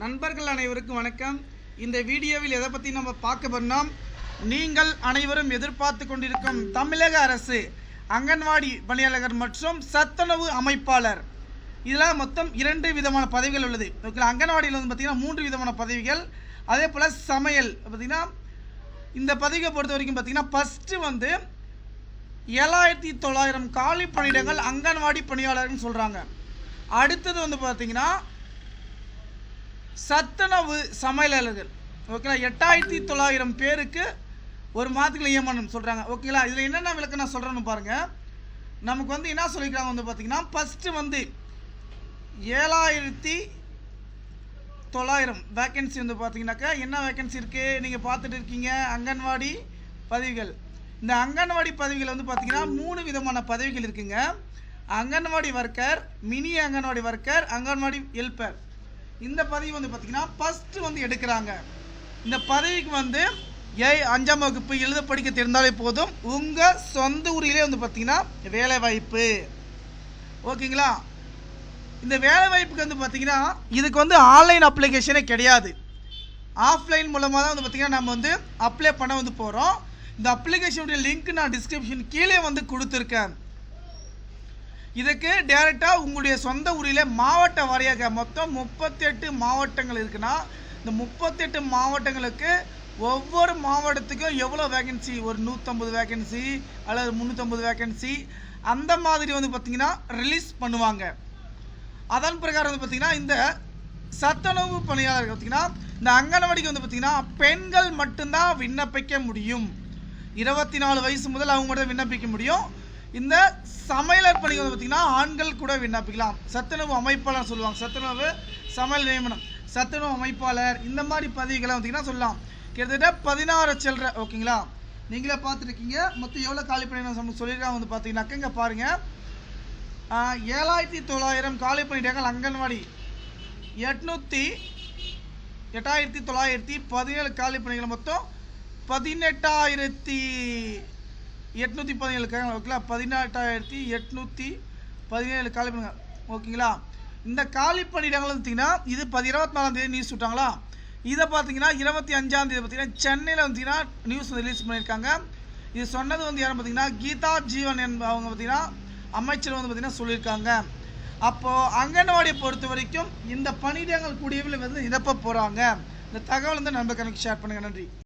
நண்பர்கள் அனைவருக்கும் வணக்கம். இந்த வீடியோவில் எதை பற்றி நம்ம பார்க்க போறோம் நீங்கள் அனைவரும் எதிர்பார்த்து கொண்டிருக்கும் தமிழக அரசு அங்கன்வாடி பணியாளர் மற்றும் சத்துணவு அமைப்பாளர். இதில் மொத்தம் இரண்டு விதமான பதவிகள் உள்ளது. ஓகேங்களா? அங்கன்வாடியில் வந்து பார்த்திங்கன்னா மூன்று விதமான பதவிகள். அதே போல் சமையல் பார்த்திங்கன்னா இந்த பதவியை பொறுத்த வரைக்கும் பார்த்திங்கன்னா ஃபஸ்ட்டு வந்து ஏழாயிரத்தி தொள்ளாயிரம் காலி பணியிடங்கள் அங்கன்வாடி பணியாளர்னு சொல்கிறாங்க அடுத்தது வந்து பார்த்திங்கன்னா சத்துணவு சமையலாளர்கள் ஓகேங்களா? எட்டாயிரத்தி தொள்ளாயிரம் பேருக்கு ஒரு மாதத்துக்கு நியமனம் சொல்கிறாங்க ஓகேங்களா? இதில் என்னென்ன விளக்கம் நான் சொல்கிறேன்னு பாருங்கள் நமக்கு வந்து என்ன சொல்லிக்கிறாங்க வந்து பார்த்திங்கன்னா ஃபஸ்ட்டு வந்து ஏழாயிரத்தி தொள்ளாயிரம் வேக்கன்சி வந்து பார்த்தீங்கன்னாக்கா என்ன வேக்கன்சி இருக்குது நீங்கள் பார்த்துட்டு இருக்கீங்க. அங்கன்வாடி பதவிகள். இந்த அங்கன்வாடி பதவிகள் வந்து பார்த்திங்கன்னா மூணு விதமான பதவிகள் இருக்குங்க. Anganwadi worker mini anganwadi worker anganwadi helper இந்த பதவி வந்து பார்த்தீங்கன்னா ஃபஸ்ட்டு வந்து எடுக்கிறாங்க. இந்த பதவிக்கு வந்து ஏ அஞ்சாம் வகுப்பு எழுத படிக்க தெரிந்தாலே போதும். உங்கள் சொந்த ஊரிலே வந்து பார்த்தீங்கன்னா வேலை வாய்ப்பு. ஓகேங்களா? இந்த வேலை வாய்ப்புக்கு வந்து பார்த்தீங்கன்னா இதுக்கு வந்து ஆன்லைன் அப்ளிகேஷனே கிடையாது. ஆஃப்லைன் மூலமாக தான் வந்து பார்த்தீங்கன்னா நம்ம வந்து அப்ளை பண்ண வந்து போகிறோம் இந்த அப்ளிகேஷனுடைய லிங்க் நான் டிஸ்கிரிப்ஷன் கீழே வந்து கொடுத்துருக்கேன். இதுக்கு டேரெக்டாக உங்களுடைய சொந்த ஊரில் மாவட்ட வாரியாக மொத்தம் முப்பத்தெட்டு மாவட்டங்கள் இருக்குன்னா இந்த முப்பத்தெட்டு மாவட்டங்களுக்கு ஒவ்வொரு மாவட்டத்துக்கும் எவ்வளோ வேகன்சி ஒரு நூற்றம்பது வேகன்சி அல்லது முந்நூற்றம்பது வேகன்சி அந்த மாதிரி வந்து பார்த்திங்கன்னா ரிலீஸ் பண்ணுவாங்க. அதன் பிரகாரம் வந்து பார்த்திங்கன்னா இந்த சத்துணவு பணியாளர்கள் பார்த்திங்கன்னா இந்த அங்கன்வாடிக்கு வந்து பார்த்திங்கன்னா பெண்கள் மட்டும்தான் விண்ணப்பிக்க முடியும். இருபத்தி நாலு வயசு முதல் அவங்க மட்டும் விண்ணப்பிக்க முடியும். இந்த சமையலர் பணிக்கு வந்து பார்த்திங்கன்னா ஆண்கள் கூட விண்ணப்பிக்கலாம். சத்துணவு அமைப்பாளர் சொல்லுவாங்க. சத்துணவு சமையல் நியமனம். சத்துணவு அமைப்பாளர் இந்த மாதிரி பதவிகளை பார்த்திங்கன்னா சொல்லலாம். கிட்டத்தட்ட பதினாறு சில்லற ஓகேங்களா? நீங்களே பார்த்துருக்கீங்க. மொத்தம் எவ்வளோ காலி பண்ணி சொல்லியிருக்காங்க வந்து பார்த்தீங்கன்னாக்க இங்கே பாருங்கள் ஏழாயிரத்தி தொள்ளாயிரம் காலி பணியிடங்கள் அங்கன்வாடி. எட்நூற்றி எட்டாயிரத்தி தொள்ளாயிரத்தி பதினேழு காலி பணிகள் மொத்தம் பதினெட்டாயிரத்தி எட்நூற்றி பதினேழு க- ஓகேங்களா பதினெட்டாயிரத்தி எட்நூற்றி பதினேழு காலி ஓகேங்களா? இந்த காலிப்பணியிடங்கள் பார்த்தீங்கன்னா இது பதி இருபத்தி நாலாம் தேதி நியூஸ் விட்டாங்களா? இதை பார்த்தீங்கன்னா இருபத்தி அஞ்சாம் தேதி பார்த்தீங்கன்னா சென்னையில் பார்த்தீங்கன்னா நியூஸ் ரிலீஸ் பண்ணியிருக்காங்க. இது சொன்னது வந்து யாரும் பார்த்தீங்கன்னா கீதா ஜீவன் என்ப அவங்க பார்த்தீங்கன்னா அமைச்சர் வந்து பார்த்தீங்கன்னா சொல்லியிருக்காங்க. அப்போது அங்கன்வாடியை பொறுத்த வரைக்கும் இந்த பணியிடங்கள் கூடியவில் வந்து நிரப்ப போகிறாங்க இந்த தகவல் வந்து நண்பர்களுக்கு ஷேர் பண்ணுங்கள் நன்றி.